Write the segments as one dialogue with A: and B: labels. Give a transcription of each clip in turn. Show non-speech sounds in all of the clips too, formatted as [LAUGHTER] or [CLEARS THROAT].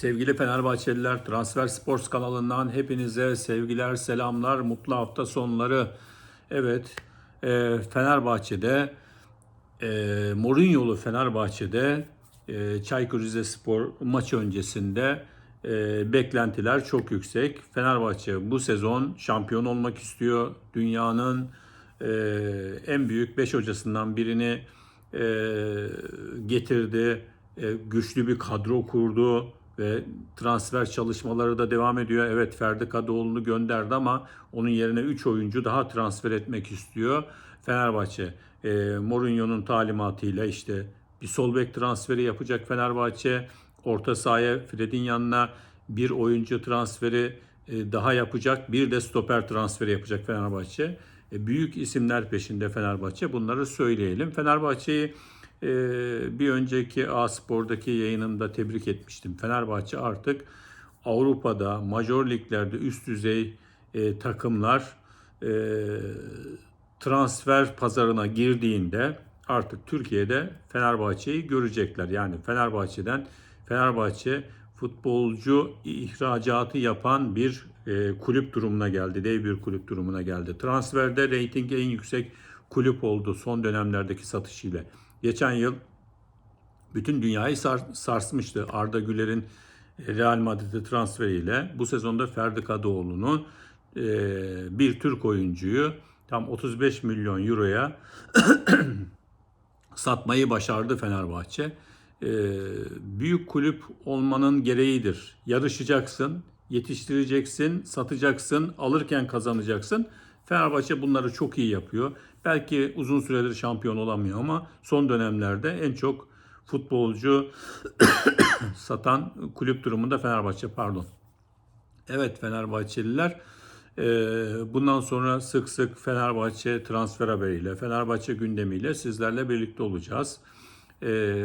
A: Sevgili Fenerbahçeliler, Transfer Sports kanalından hepinize sevgiler, selamlar, mutlu hafta sonları. Evet, e, Fenerbahçe'de, e, Mourinho'lu Fenerbahçe'de e, Çaykur Rizespor maçı öncesinde e, beklentiler çok yüksek. Fenerbahçe bu sezon şampiyon olmak istiyor. Dünyanın e, en büyük 5 hocasından birini e, getirdi. E, güçlü bir kadro kurdu ve transfer çalışmaları da devam ediyor. Evet Ferdi Kadıoğlu'nu gönderdi ama onun yerine 3 oyuncu daha transfer etmek istiyor. Fenerbahçe e, Mourinho'nun talimatıyla işte bir sol bek transferi yapacak Fenerbahçe. Orta sahaya Fred'in yanına bir oyuncu transferi e, daha yapacak. Bir de stoper transferi yapacak Fenerbahçe. E, büyük isimler peşinde Fenerbahçe. Bunları söyleyelim. Fenerbahçe'yi e, bir önceki A-Spor'daki yayınımda tebrik etmiştim. Fenerbahçe artık Avrupa'da, major liglerde üst düzey e, takımlar e, transfer pazarına girdiğinde artık Türkiye'de Fenerbahçe'yi görecekler. Yani Fenerbahçe'den Fenerbahçe futbolcu ihracatı yapan bir e, kulüp durumuna geldi. Dev bir kulüp durumuna geldi. Transferde reyting en yüksek kulüp oldu son dönemlerdeki satışıyla. Geçen yıl bütün dünyayı sar, sarsmıştı Arda Güler'in Real Madrid'e transferiyle. Bu sezonda Ferdi Kadıoğlu'nun e, bir Türk oyuncuyu tam 35 milyon euroya [CLEARS THROAT] satmayı başardı Fenerbahçe. Ee, büyük kulüp olmanın gereğidir. Yarışacaksın, yetiştireceksin, satacaksın, alırken kazanacaksın. Fenerbahçe bunları çok iyi yapıyor. Belki uzun süredir şampiyon olamıyor ama son dönemlerde en çok futbolcu [COUGHS] satan kulüp durumunda Fenerbahçe pardon. Evet Fenerbahçeliler e, bundan sonra sık sık Fenerbahçe transfer haberiyle, Fenerbahçe gündemiyle sizlerle birlikte olacağız. E,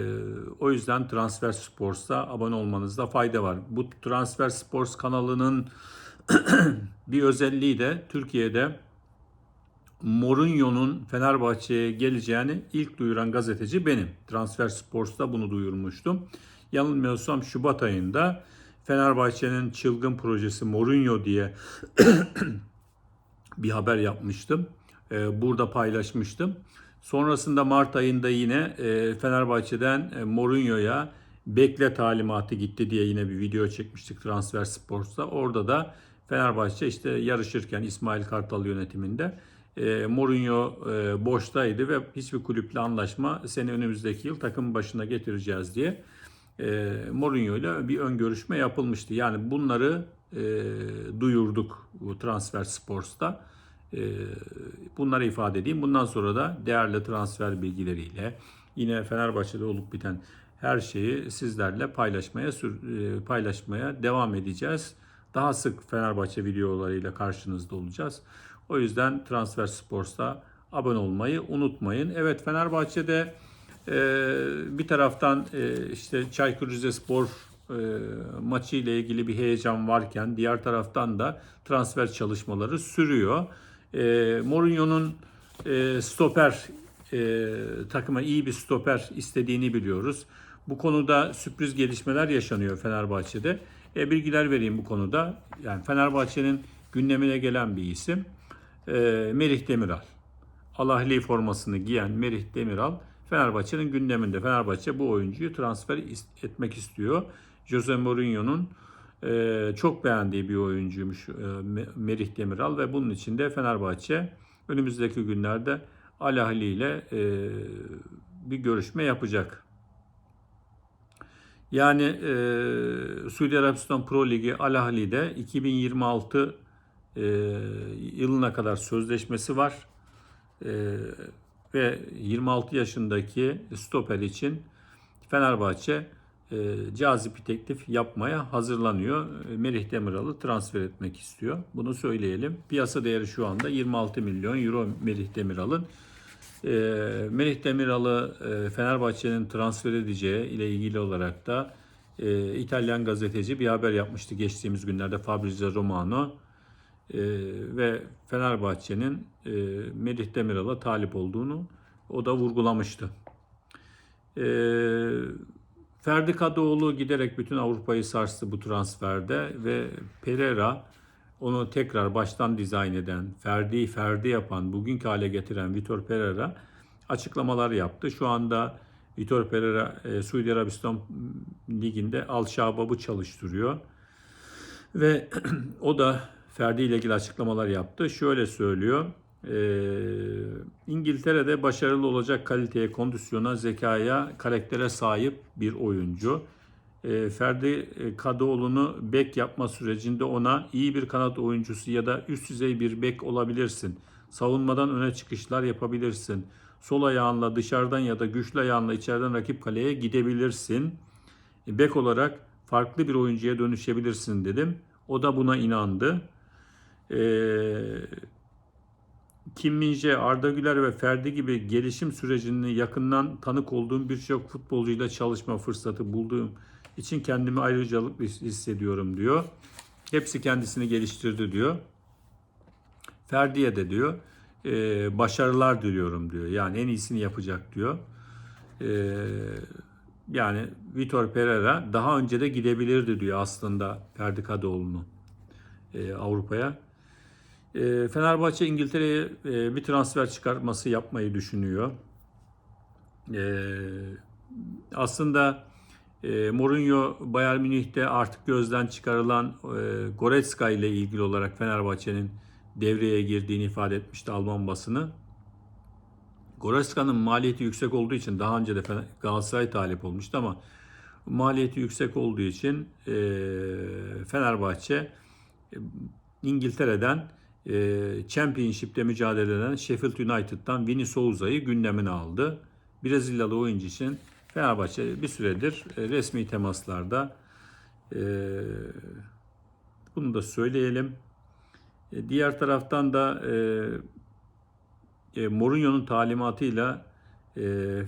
A: o yüzden Transfer Sports'a abone olmanızda fayda var. Bu Transfer Sports kanalının [COUGHS] bir özelliği de Türkiye'de Mourinho'nun Fenerbahçe'ye geleceğini ilk duyuran gazeteci benim. Transfer Sports'ta bunu duyurmuştum. Yanılmıyorsam Şubat ayında Fenerbahçe'nin çılgın projesi Mourinho diye [CLEARS THROAT] bir haber yapmıştım. Ee, burada paylaşmıştım. Sonrasında Mart ayında yine e, Fenerbahçe'den e, Mourinho'ya bekle talimatı gitti diye yine bir video çekmiştik Transfer Sports'ta. Orada da Fenerbahçe işte yarışırken İsmail Kartal yönetiminde e, Mourinho e, boştaydı ve hiçbir kulüple anlaşma seni önümüzdeki yıl takım başına getireceğiz diye e, Mourinho ile bir ön görüşme yapılmıştı. Yani bunları e, duyurduk bu Transfer Sports'ta. E, bunları ifade edeyim. Bundan sonra da değerli transfer bilgileriyle yine Fenerbahçe'de olup biten her şeyi sizlerle paylaşmaya e, paylaşmaya devam edeceğiz. Daha sık Fenerbahçe videolarıyla karşınızda olacağız. O yüzden Transfer Sports'ta abone olmayı unutmayın. Evet Fenerbahçe'de e, bir taraftan e, işte Çaykur Rizespor e, maçı ile ilgili bir heyecan varken diğer taraftan da transfer çalışmaları sürüyor. E, Mourinho'nun e, stoper e, takıma iyi bir stoper istediğini biliyoruz. Bu konuda sürpriz gelişmeler yaşanıyor Fenerbahçe'de. E, bilgiler vereyim bu konuda. Yani Fenerbahçe'nin gündemine gelen bir isim e, Merih Demiral. Alahli formasını giyen Merih Demiral Fenerbahçe'nin gündeminde. Fenerbahçe bu oyuncuyu transfer etmek istiyor. Jose Mourinho'nun e, çok beğendiği bir oyuncuymuş e, Merih Demiral ve bunun için de Fenerbahçe önümüzdeki günlerde Alahli ile e, bir görüşme yapacak. Yani e, Suudi Arabistan Pro Ligi Al Ahli'de 2026 e, yılına kadar sözleşmesi var. E, ve 26 yaşındaki stoper için Fenerbahçe e, cazip bir teklif yapmaya hazırlanıyor. E, Merih Demiral'ı transfer etmek istiyor. Bunu söyleyelim. Piyasa değeri şu anda 26 milyon euro Merih Demiral'ın. E, Merih Demiral'ı e, Fenerbahçe'nin transfer edeceği ile ilgili olarak da e, İtalyan gazeteci bir haber yapmıştı geçtiğimiz günlerde Fabrizio Romano e, ve Fenerbahçe'nin e, Melih Demiral'a talip olduğunu o da vurgulamıştı. E, Ferdi Kadıoğlu giderek bütün Avrupa'yı sarstı bu transferde ve Pereira onu tekrar baştan dizayn eden, Ferdi'yi Ferdi yapan, bugünkü hale getiren Vitor Pereira açıklamalar yaptı. Şu anda Vitor Pereira e, Suudi Arabistan Ligi'nde Al Şabab'ı çalıştırıyor. Ve [CLEARS THROAT] o da Ferdi ile ilgili açıklamalar yaptı. Şöyle söylüyor. e, İngiltere'de başarılı olacak kaliteye, kondisyona, zekaya, karaktere sahip bir oyuncu. E, Ferdi Kadıoğlu'nu bek yapma sürecinde ona iyi bir kanat oyuncusu ya da üst düzey bir bek olabilirsin. Savunmadan öne çıkışlar yapabilirsin. Sol ayağınla dışarıdan ya da güçlü ayağınla içeriden rakip kaleye gidebilirsin. E, Bek olarak farklı bir oyuncuya dönüşebilirsin dedim. O da buna inandı. Ee, Kim Min-jae, Arda Güler ve Ferdi gibi gelişim sürecini yakından tanık olduğum birçok futbolcuyla çalışma fırsatı bulduğum için kendimi ayrıcalıklı hissediyorum diyor. Hepsi kendisini geliştirdi diyor. Ferdi'ye de diyor e, başarılar diliyorum diyor. Yani en iyisini yapacak diyor. E, yani Vitor Pereira daha önce de gidebilirdi diyor aslında Ferdi Kadıoğlu'nu e, Avrupa'ya. E, Fenerbahçe İngiltere'ye e, bir transfer çıkartması yapmayı düşünüyor. E, aslında e, Mourinho Bayern Münih'te artık gözden çıkarılan e, Goretzka ile ilgili olarak Fenerbahçe'nin devreye girdiğini ifade etmişti Alman basını. Goretzka'nın maliyeti yüksek olduğu için daha önce de Galatasaray talip olmuştu ama maliyeti yüksek olduğu için e, Fenerbahçe İngiltere'den e, Championship'te mücadele eden Sheffield United'dan Vinny Souza'yı gündemine aldı. Brezilyalı oyuncu için Fenerbahçe bir süredir e, resmi temaslarda. E, bunu da söyleyelim. E, Diğer taraftan da Mourinho'nun talimatıyla e,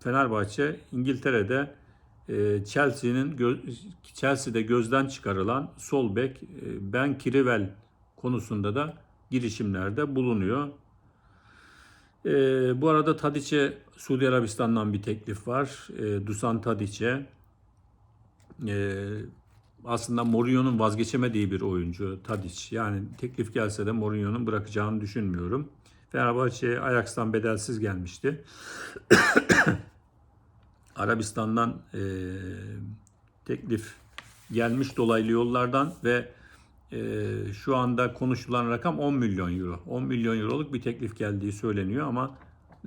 A: Fenerbahçe İngiltere'de Chelsea'nin Chelsea'de gözden çıkarılan sol bek Ben Chilwell konusunda da girişimlerde bulunuyor. E, bu arada Tadiç'e Suudi Arabistan'dan bir teklif var. E, Dusan Tadiç'e e, aslında Mourinho'nun vazgeçemediği bir oyuncu Tadic. Yani teklif gelse de Mourinho'nun bırakacağını düşünmüyorum. Fenerbahçe'ye Ajax'tan bedelsiz gelmişti. [COUGHS] Arabistan'dan e, teklif gelmiş dolaylı yollardan ve e, şu anda konuşulan rakam 10 milyon euro. 10 milyon euroluk bir teklif geldiği söyleniyor ama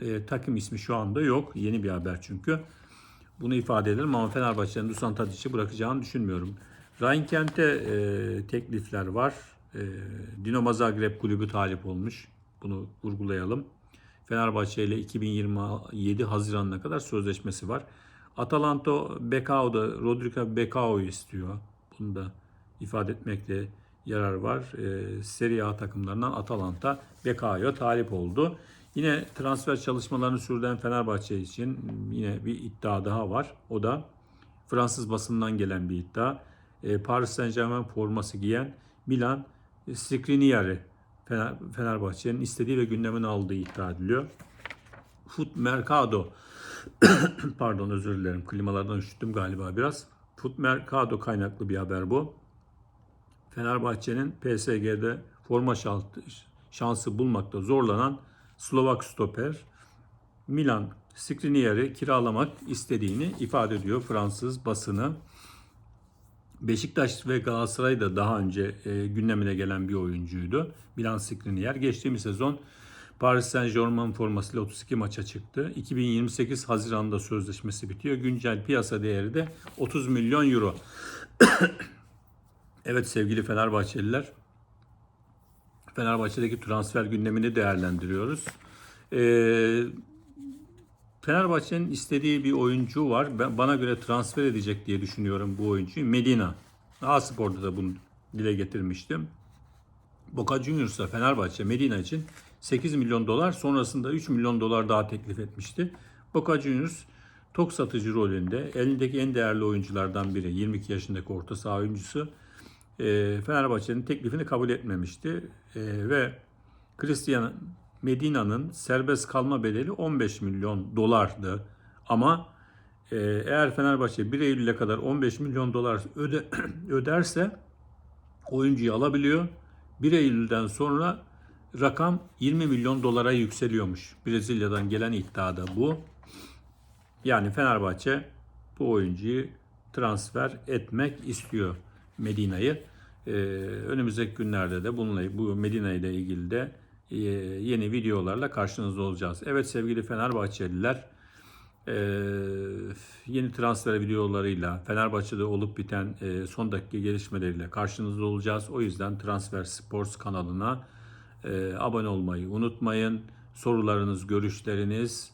A: e, takım ismi şu anda yok. Yeni bir haber çünkü. Bunu ifade edelim ama Fenerbahçe'nin Dusan Tadic'i bırakacağını düşünmüyorum. Ryan Kent'e e, teklifler var. E, Dinamo Zagreb kulübü talip olmuş. Bunu vurgulayalım. Fenerbahçe ile 2027 Haziran'ına kadar sözleşmesi var. Atalanta Bekao da Rodrigo Bekao'yu istiyor. Bunu da ifade etmekte yarar var. E, Serie A takımlarından Atalanta Bekao'ya talip oldu. Yine transfer çalışmalarını sürdüren Fenerbahçe için yine bir iddia daha var. O da Fransız basından gelen bir iddia. E, Paris Saint Germain forması giyen Milan Skriniar'i Fener, Fenerbahçe'nin istediği ve gündemin aldığı iddia ediliyor. Foot Mercado [COUGHS] pardon özür dilerim klimalardan üşüttüm galiba biraz. Foot Mercado kaynaklı bir haber bu. Fenerbahçe'nin PSG'de forma şansı, bulmakta zorlanan Slovak stoper Milan Skriniar'i kiralamak istediğini ifade ediyor Fransız basını. Beşiktaş ve Galatasaray da daha önce e, gündemine gelen bir oyuncuydu. Milan Skriniar geçtiğimiz sezon Paris Saint Germain formasıyla 32 maça çıktı. 2028 Haziran'da sözleşmesi bitiyor. Güncel piyasa değeri de 30 milyon euro. Evet sevgili Fenerbahçeliler. Fenerbahçe'deki transfer gündemini değerlendiriyoruz. Ee, Fenerbahçe'nin istediği bir oyuncu var. Ben, bana göre transfer edecek diye düşünüyorum bu oyuncuyu. Medina. A-Spor'da da bunu dile getirmiştim. Boca Juniors'a Fenerbahçe Medina için 8 milyon dolar sonrasında 3 milyon dolar daha teklif etmişti. Boca Juniors tok satıcı rolünde elindeki en değerli oyunculardan biri 22 yaşındaki orta saha oyuncusu e, Fenerbahçe'nin teklifini kabul etmemişti E, ve Cristiano Medina'nın serbest kalma bedeli 15 milyon dolardı ama Ee, eğer Fenerbahçe 1 Eylül'e kadar 15 milyon dolar öde, [CLEARS THROAT] öderse oyuncuyu alabiliyor. 1 Eylül'den sonra rakam 20 milyon dolara yükseliyormuş. Brezilya'dan gelen iddia da bu. Yani Fenerbahçe bu oyuncuyu transfer etmek istiyor Medina'yı. Ee, önümüzdeki günlerde de bununla bu Medina ile ilgili de e, yeni videolarla karşınızda olacağız. Evet sevgili Fenerbahçeliler e, yeni transfer videolarıyla Fenerbahçe'de olup biten e, son dakika gelişmeleriyle karşınızda olacağız. O yüzden Transfer Sports kanalına e, abone olmayı unutmayın. Sorularınız, görüşleriniz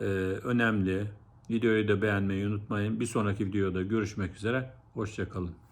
A: e, önemli. Videoyu da beğenmeyi unutmayın. Bir sonraki videoda görüşmek üzere. Hoşçakalın.